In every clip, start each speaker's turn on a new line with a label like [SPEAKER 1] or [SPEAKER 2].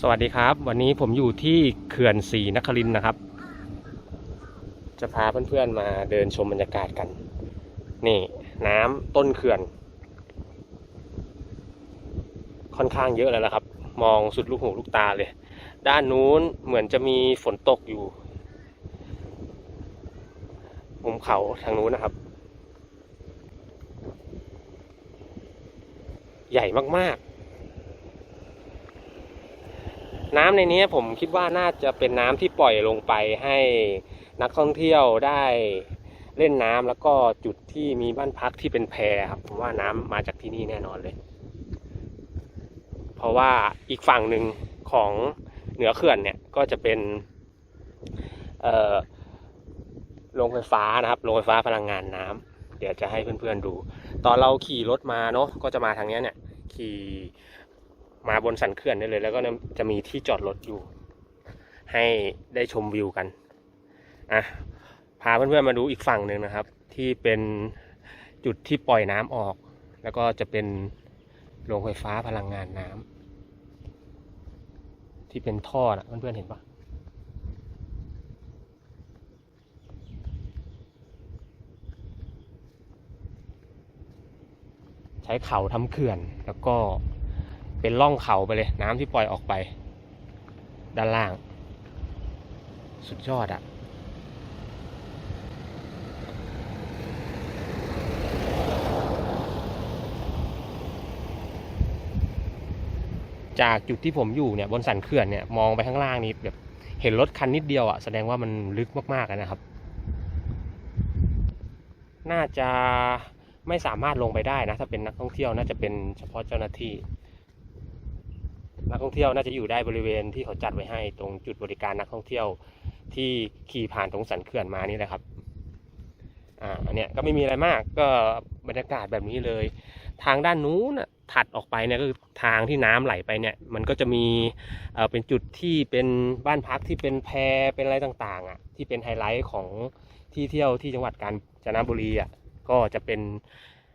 [SPEAKER 1] สวัสดีครับ วันนี้ผมอยู่ที่เขื่อนศรีนครินนะครับ จะพาเพื่อนๆมาเดินชมบรรยากาศกัน นี่น้ำต้นเขื่อน ค่อนข้างเยอะแล้วนะครับ มองสุดลูกหูลูกตาเลย ด้านนู้นเหมือนจะมีฝนตกอยู่มุมเขาทางนู้นนะครับ ใหญ่มากๆ น้ำในนี้ผมคิดว่าน่าจะเป็นน้ำที่ปล่อยลงไปให้นักท่องเที่ยวได้เล่นน้ำแล้วก็จุดที่มีบ้านพักที่เป็นแพครับผมว่าน้ำมาจากที่นี่แน่นอนเลย เพราะว่าอีกฝั่งหนึ่งของเหนือเขื่อนเนี่ยก็จะเป็นโรงไฟฟ้านะครับโรงไฟฟ้าพลังงานน้ำเดี๋ยวจะให้เพื่อนๆดู ตอนเราขี่รถมาเนาะก็จะมาทางนี้เนี่ยขี่ มาบนสันเขื่อนได้เลย แล้วก็จะมีที่จอดรถอยู่ ให้ได้ชมวิวกันอะพาเพื่อนๆมาดูอีกฝั่งหนึ่งนะครับ ที่เป็นจุดที่ปล่อยน้ำออก แล้วก็จะเป็นโรงไฟฟ้าพลังงานน้ำที่เป็นท่อนะเพื่อนๆเห็นปะใช้เขาทำเขื่อนแล้วก็ เป็นร่องเขาไปเลย น้ำที่ปล่อยออกไป ด้านล่าง สุดยอดอะจากจุดที่ผมอยู่เนี่ยบนสันเขื่อนเนี่ยมองไปข้างล่างนี้แบบเห็นรถคันนิดเดียวอะแสดงว่ามันลึกมากๆนะครับ น่าจะไม่สามารถลงไปได้นะ ถ้าเป็นนักท่องเที่ยวน่าจะเป็นเฉพาะเจ้าหน้าที่ นักท่องเที่ยวน่าจะอยู่ได้บริเวณที่เขาจัดไว้ให้ตรงจุดบริการนักท่องเที่ยวที่ขี่ผ่านตรงสันเขื่อนมานี่แหละครับ อ่าเนี้ยก็ไม่มีอะไรมากก็บรรยากาศแบบนี้เลย ทางด้านนู้น่ะถัดออกไปเนี่ยก็คือทางที่น้ำไหลไปเนี่ย มันก็จะมีเอ่อเป็นจุดที่เป็นบ้านพักที่เป็นแพเป็นอะไรต่าง ๆ อะ ที่เป็นไฮไลท์ของที่เที่ยวที่จังหวัดกาญจนบุรีอะก็จะเป็น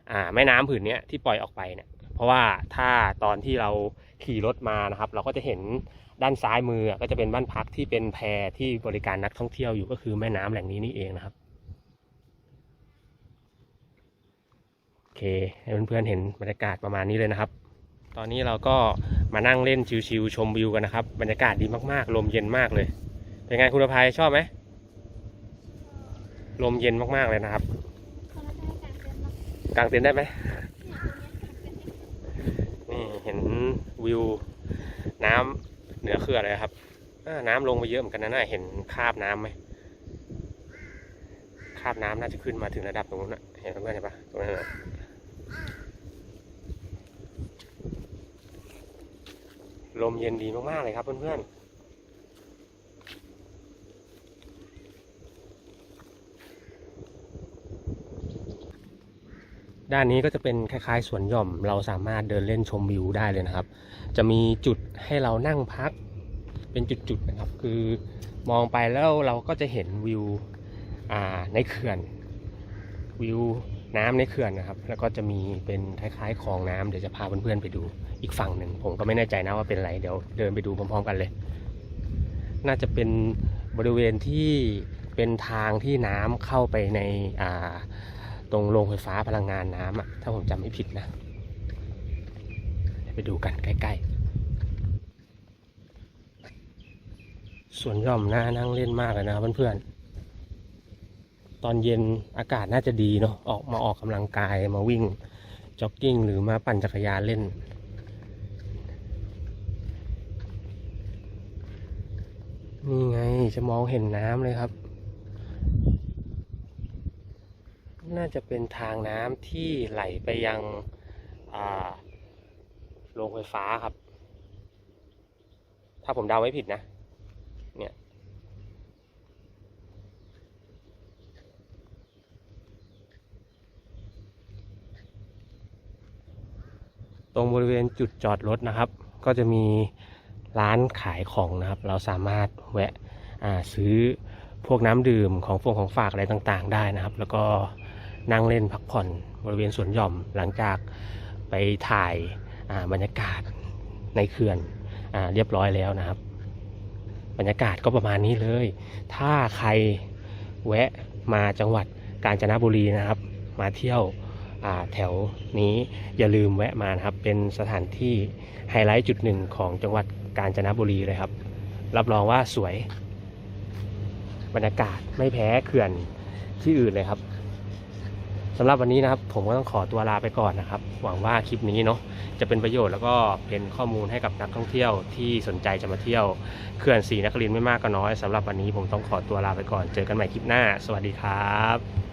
[SPEAKER 1] อ่าแม่น้ำผืนเนี้ยที่ปล่อยออกไปเนี่ย ราะว่าถ้าตอนที่เราขี่รถมานะครับ เราก็จะเห็นด้านซ้ายมือก็จะเป็นบ้านพักที่เป็นแพที่บริการนักท่องเที่ยวอยู่ก็คือแม่น้ำแหล่งนี้นี่เองนะครับโอเคให้เพื่อนๆเห็นบรรยากาศประมาณนี้เลยนะครับ ตอนนี้เราก็มานั่งเล่นชิวๆชมวิวกันนะครับ บรรยากาศดีมากๆลมเย็นมากเลยเป็นไงคุณภัยชอบไหมลมเย็นมากๆเลยนะครับกางเต็นท์ได้ไหม เห็นวิวน้ำเหนือเขื่อนเลยครับน้ำลงมาเยอะเหมือนกันนะน่าเห็นคราบน้ำไหมคราบน้ำน่าจะขึ้นมาถึงระดับตรงนู้นนะเห็นเพื่อนๆเห็นปะตรงนั้นนะลมเย็นดีมากๆเลยครับเพื่อนๆ ด้านนี้ก็จะเป็นคล้ายๆสวนหย่อม เราสามารถเดินเล่นชมวิวได้เลยนะครับ จะมีจุดให้เรานั่งพัก เป็นจุดๆนะครับ คือมองไปแล้วเราก็จะเห็นวิวในเขื่อน วิวน้ำในเขื่อนนะครับ แล้วก็จะมีเป็นคล้ายๆคลองน้ำเดี๋ยวจะพาเพื่อนๆไปดูอีกฝั่งหนึ่ง ผมก็ไม่แน่ใจนะว่าเป็นอะไรเดี๋ยวเดินไปดูพร้อมๆกันเลย น่าจะเป็นบริเวณที่เป็นทางที่น้ำเข้าไปในอ่า ตรงโรงไฟฟ้าพลังงานน้ำอะถ้าผมจำไม่ผิดนะ ไปดูกันใกล้ๆสวนหย่อมน่านั่งเล่นมากเลยนะครับเพื่อนๆ ตอนเย็นอากาศน่าจะดีเนาะออกมาออกกำลังกายมาวิ่งจ็อกกิ้งหรือมาปั่นจักรยานเล่นนี่ไงจะมองเห็นน้ำเลยครับ น่าจะเป็นทางน้ำที่ไหลไปยังโรงไฟฟ้าครับ ถ้าผมเดาไม่ผิดนะ เนี่ยตรงบริเวณจุดจอดรถนะครับ ก็จะมีร้านขายของนะครับ เราสามารถแวะซื้อพวกน้ำดื่มของฟงของฝากอะไรต่างๆ ได้นะครับ แล้วก็ นั่งเล่นพักผ่อนบริเวณสวนหย่อมหลังจากไปถ่ายาบรรยากาศในเขื่อนอเรียบร้อยแล้วนะครับ บรรยากาศก็ประมาณนี้เลย ถ้าใครแวะมาจังหวัดกาญจนบุรีนะครับ มาเที่ยวแถวนี้อย่าลืมแวะมานะครับ เป็นสถานที่ไฮไลท์จุดหนึ่งของจังหวัดกาญจนบุรีเลยครับ รับรองว่าสวย บรรยากาศไม่แพ้เขื่อนที่อื่นเลยครับ สำหรับวันนี้นะครับผมก็ต้องขอตัวลาไปก่อนนะครับ หวังว่าคลิปนี้เนาะจะเป็นประโยชน์แล้วก็เป็นข้อมูลให้กับนักท่องเที่ยวที่สนใจจะมาเที่ยวเขื่อนศรีนครินทร์ไม่มากก็น้อยสำหรับวันนี้ผมต้องขอตัวลาไปก่อน เจอกันใหม่คลิปหน้า สวัสดีครับ